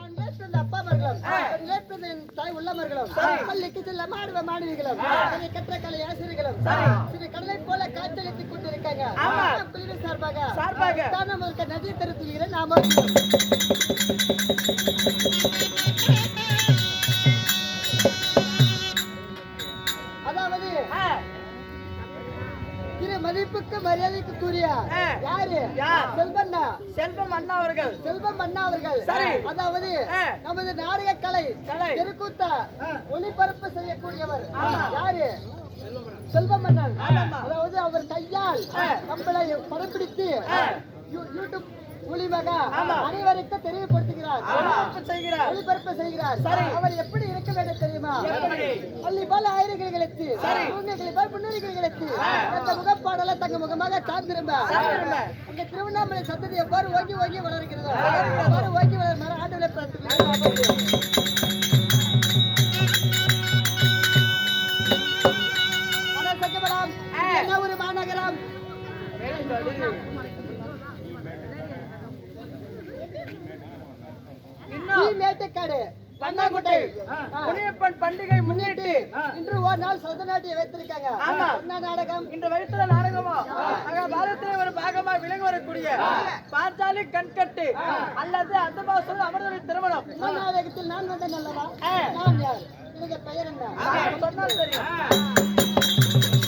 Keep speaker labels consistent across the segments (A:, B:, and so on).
A: அங்கே தாய் உள்ளமர்களும், பள்ளிக்கு செல்ல மாணவ மாணவிகளும், கற்ற கலை ஆசிரியர்களும், சிறு கடலைப் போல காற்றளித்துக் கொண்டிருக்காங்க. குழுவின் சார்பாக
B: சார்பாக.
A: தானம் இருக்க நன்றி நாம அதாவது திரு மதிப்புக்கு மரியாதைக்கு கூறிய. யாரு? செல்வண்ணா.
B: செல்வம் அண்ணா அவர்கள்.
A: செல்வம் அண்ணா அவர்கள்.
B: சரி.
A: அதாவது. நமது நாடக கலை
B: கலை.
A: தெருக்கூத்த ஒளிபரப்பு செய்யக்கூடியவர். யாரு? செல்வம் அண்ணன் அதாவது அவர் கையால் நம்மளை படப்பிடித்து யூடியூப் மூலியமாக அனைவருக்கும் தெரியப்படுத்துகிறார்.
B: ஒளிபரப்பு செய்கிறார்.
A: அவர் எப்படி இருக்க வேண்டும் தெரியுமா? பள்ளி போல ஆயிரங்களை கழித்து தூங்கங்களை போல் புன்னரிகளை கழித்து அந்த முகப்பாடல தங்க முகமாக சார்ந்திரும்ப அந்த திருவண்ணாமலை சத்தத்தை எவ்வாறு ஓங்கி ஓங்கி வளர்க்கிறதோ எவ்வாறு ஓங்கி வளர் மர ஆண்டு சங்கமலாம்
B: இந்த வயிற்றுல நாடகமோ? ஆக பாரதத்திலே ஒரு பாகமா விளங்கி வரக்கூடிய பாஞ்சாலி கண்கட்டு அல்லது அந்த மாசம் அமர்தலை திருமணம்.
A: நாடகத்தில் நான் வந்தேன் அல்லவா. நான் யார்? பெயர் என்ன?
B: சொன்னால் தெரியும்.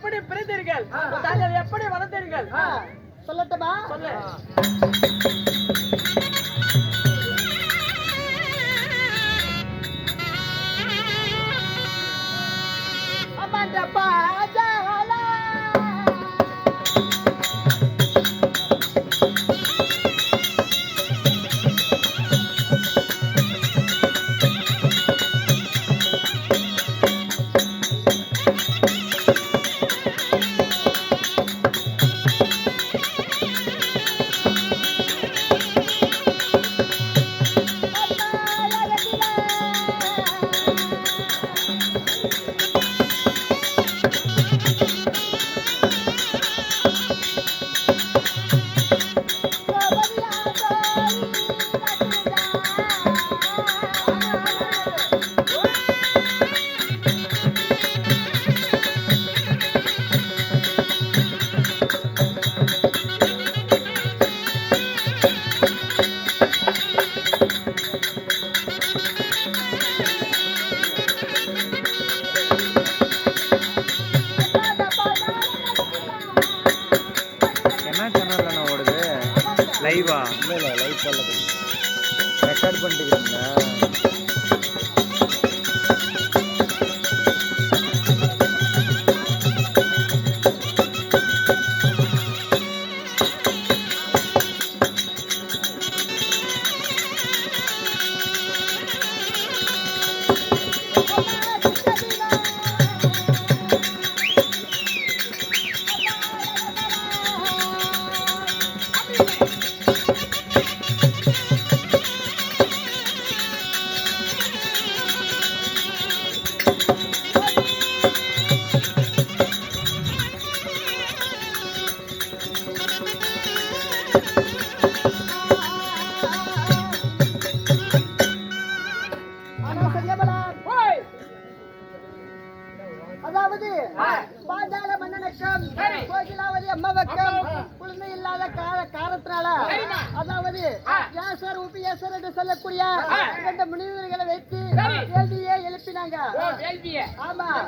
A: எப்படி
B: பிரிந்தீர்கள்? தாங்கள் எப்படி வளர்ந்தீர்கள்?
A: சொல்லட்டுமா?
B: சொல்லு.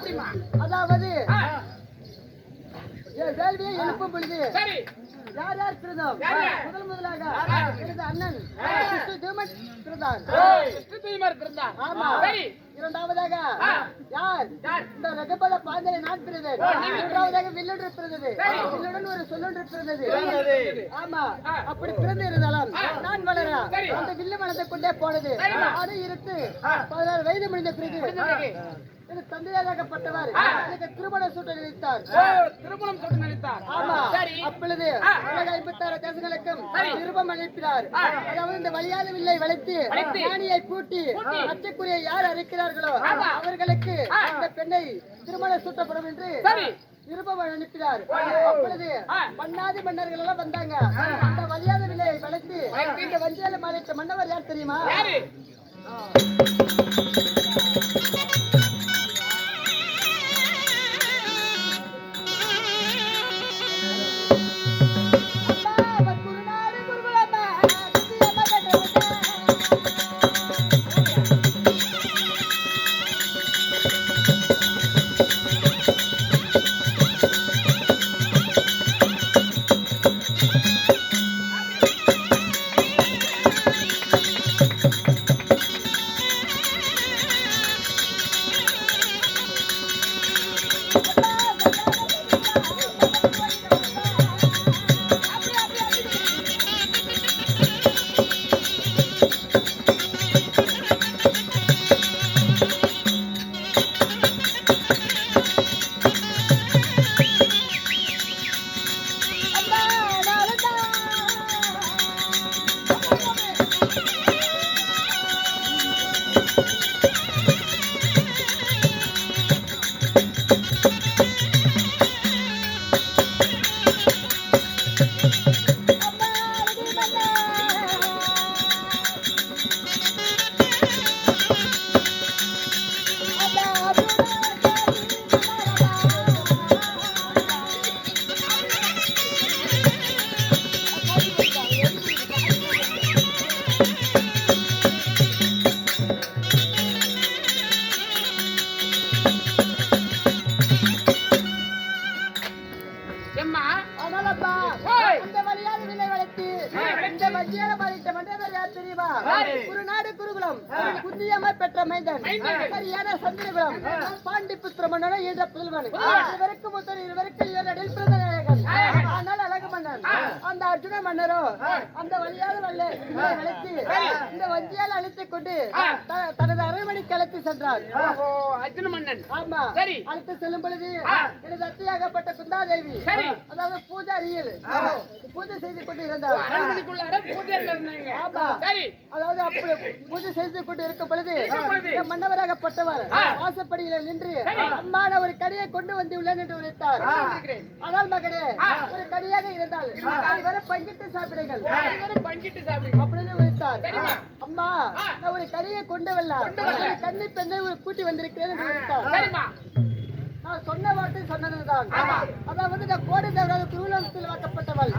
A: ஆமா அதாவது வேள்வியை எழுப்பும் பொழுது
C: சரி.
A: யார் யார் பிறந்தோம் முதல் முதலாக எனது அண்ணன் கிறிஸ்து தீமன் ஆமா.
C: சரி.
A: இரண்டாவதாக யார்? இந்த ரகபத பாஞ்சலை நான் பிறந்தேன். மூன்றாவதாக வில்லொன்று பிறந்தது. வில்லுடன் ஒரு சொல்லொன்று பிறந்தது. ஆமா. அப்படி பிறந்து இருந்தாலும் நான் வளர? அந்த வில்லு மனத்தை கொண்டே போனது. அது இருக்கு பதினாறு வயது முடிந்த பிறகு. தந்தையாகப்பட்டவர் எனக்கு திருமண சூட்டை நினைத்தார்.
C: திருமணம்
A: ஆமா. அப்பொழுது உலக ஐம்பத்தாறு தேசங்களுக்கும் அளிக்கிறார். அதாவது இந்த வில்லை வளைத்து பூட்டி அச்சக்குரிய யார் அழைக்கிறார்களோ அவர்களுக்கு அந்த பெண்ணை திருமணம் சூட்டப்படும் என்று விருப்பம் அனுப்பினார் அப்பொழுது மன்னாதி மன்னர்கள் எல்லாம் வந்தாங்க. அந்த வழியாத வில்லை வளைத்து. இந்த வஞ்சியால மாறிட்ட மன்னவர் யார் தெரியுமா? பெற்ற மைந்தன், சரியான சந்திரகுலம், பாண்டிபுத்திர மன்னன் என்ற புதல்வன். இருவருக்கு மூத்தர், இருவருக்கு இவரிடையில் பிறந்த நாயகன். ஆனால் அழகு மன்னன். அந்த அர்ஜுன மன்னரோ? அந்த வழியாத வல்லை வளைத்து, இந்த வஞ்சியால் அழைத்துக் கொண்டு தனது அரண்மனைக்கு அழைத்து சென்றார்.
C: அர்ஜுன மன்னன்.
A: ஆமா.
C: சரி.
A: அழைத்து செல்லும் பொழுது எனது அத்தையாகப்பட்ட குந்தாதேவி. அதாவது பூஜாரியில் பூஜை செய்து கொண்டு இருந்தார். ஆமா.
C: சரி.
A: அதாவது அப்படி பூஜை செய்து கொண்டு இருக்கும் பொழுது மன்னவராகப்பட்டவர் வாசப்படியில நின்று அம்மா நான் ஒரு கடியை கொண்டு வந்து உள்ளேன் என்று உரைத்தார்.
C: இருக்கிறேன்.
A: ஆனால் மகனே ஒரு கடியாக இருந்தால் பங்கிட்டு சாப்பிடுங்கள்.
C: பங்கிட்டு சாப்பிடுங்க
A: அப்படின்னு
C: சரிம்மா.
A: அம்மா நான் ஒரு கடியை கொண்டு வரலாம். ஒரு கன்னி பெண்ணை ஒரு கூட்டி வந்திருக்கிறேன்
C: சரிம்மா
A: நான் சொன்ன வார்த்தை சொன்னதுதான். அதாவது இந்த கோடை தவறாத குருவலத்தில் வாக்கப்பட்டவள்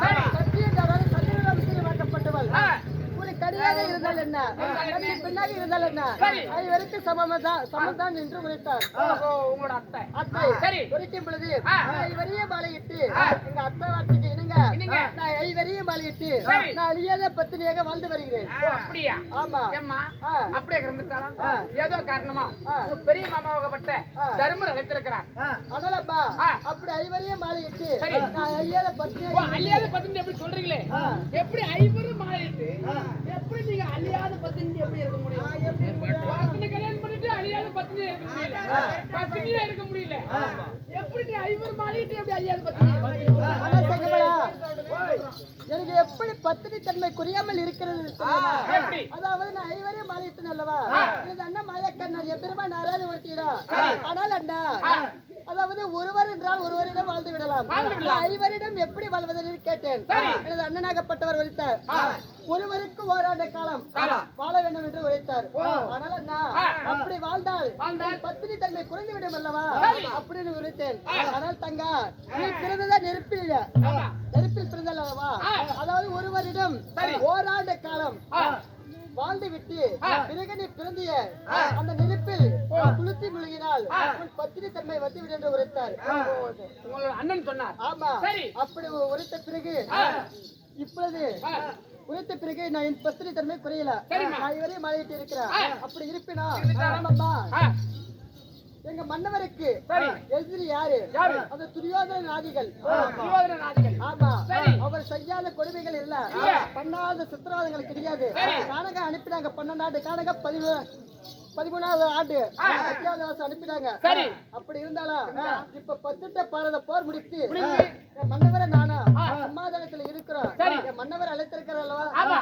A: கடியாக இருந்தால் என்ன பெண்ணாக இருந்தால் என்ன அது வரைக்கும் சமமதான் சமம்தான் என்று உரைத்தார்
C: உங்களோட அத்தை
A: அத்தை
C: சரி.
A: உரைக்கும் பொழுது
C: ஆ.
A: நான் ஐவரிய மாலையிட்டு எங்க அத்தை வார்த்தைக்கு இணங்க. நான் ஐவரிய மாலையிட்டு
C: சரி.
A: நான் அழியாத பத்தினியாக வாழ்ந்து வருகிறேன்
C: அப்படியா
A: ஆமா.
C: அப்படியே கிடந்துட்டாலும்
A: ஆ.
C: ஏதோ காரணமா பெரிய மாமாவாகப்பட்ட. தர்மர் அழைத்திருக்கிறார்
A: அதனாலப்பா. அப்படி ஐவரிய மாலையிட்டு. நான் அழியாத பத்தினியாக
C: அழியாத பத்தினி எப்படி சொல்றீங்களே. எப்படி ஐவரும் மாறிட்டு எப்படி நீங்க அழியாத பத்தினி எப்படி இருக்க முடியும்? பத்தினி கல்யாணம் பண்ணிட்டு அழியாத பத்தினி இருக்க முடியல. பத்தினியா இருக்க முடியல. எப்படி நீ ஐவர் மாறிட்டு எப்படி அழியாத பத்தினி
A: எனக்கு எப்படி பத்தினி தன்மை குறையாமல் இருக்கிறது? அதாவது நான் ஐவரையும் மாறிட்டேன் அல்லவா? எனது அண்ணன் மாயக்கண்ணன் என் பெருமா நாராயண ஒருத்தீரா ஆனால் அண்ணா அதாவது ஒருவர் என்றால் ஒருவரிடம் வாழ்ந்து விடலாம். ஐவரிடம் எப்படி வாழ்வது என்று கேட்டேன் எனது அண்ணனாகப்பட்டவர் உரைத்தார் ஒருவருக்கு ஓராண்டு காலம் வாழ வேண்டும் என்று உரைத்தார் ஆனால் அண்ணா அப்படி வாழ்ந்தால் பத்தினி தன்மை குறைந்து விடும் அல்லவா? அப்படின்னு உரைத்தேன். ஆனால் தங்கா நீ பிறந்ததா நெருப்பில் நெருப்பில் பிறந்தல் அல்லவா? அதாவது ஒருவரிடம் ஓராண்டு காலம் வாழ்ந்து விட்டு பிறகு நீ பிறந்திய அந்த நெருப்பில் உன் பத்தினி தன்மை வந்துவிடும் என்று உரைத்தார்.
C: உங்களோட அண்ணன் சொன்னார்.
A: ஆமா.
C: சரி.
A: அப்படி உரைத்த பிறகு இப்பொழுது உரைத்த பிறகு நான் என் பத்தினி தன்மை குறையல. நான் இவரையும் மாறிட்டு இருக்கிறேன். அப்படி இருப்பினா? ஆமாம்மா. எங்க மன்னவருக்கு. எதிரி யாரு? அந்த துரியோதன நாதிகள். ஆமா. அவர் செய்யாத கொடுமைகள் இல்ல. பண்ணாத சித்திரவாதங்கள் கிடையாது. கானக அனுப்பினாங்க பன்னெண்டு ஆண்டு கானக பதிமூணு பதிமூணாவது ஆண்டு. அத்தியாவசியம் அனுப்பினாங்க
C: சரி.
A: அப்படி இருந்தாலும் இப்ப பத்துட்ட பாரத போர் முடித்து மன்னவரை நானா? சமாதானத்துல இருக்கிறோம் மன்னவர் அழைத்திருக்கிற அல்லவா?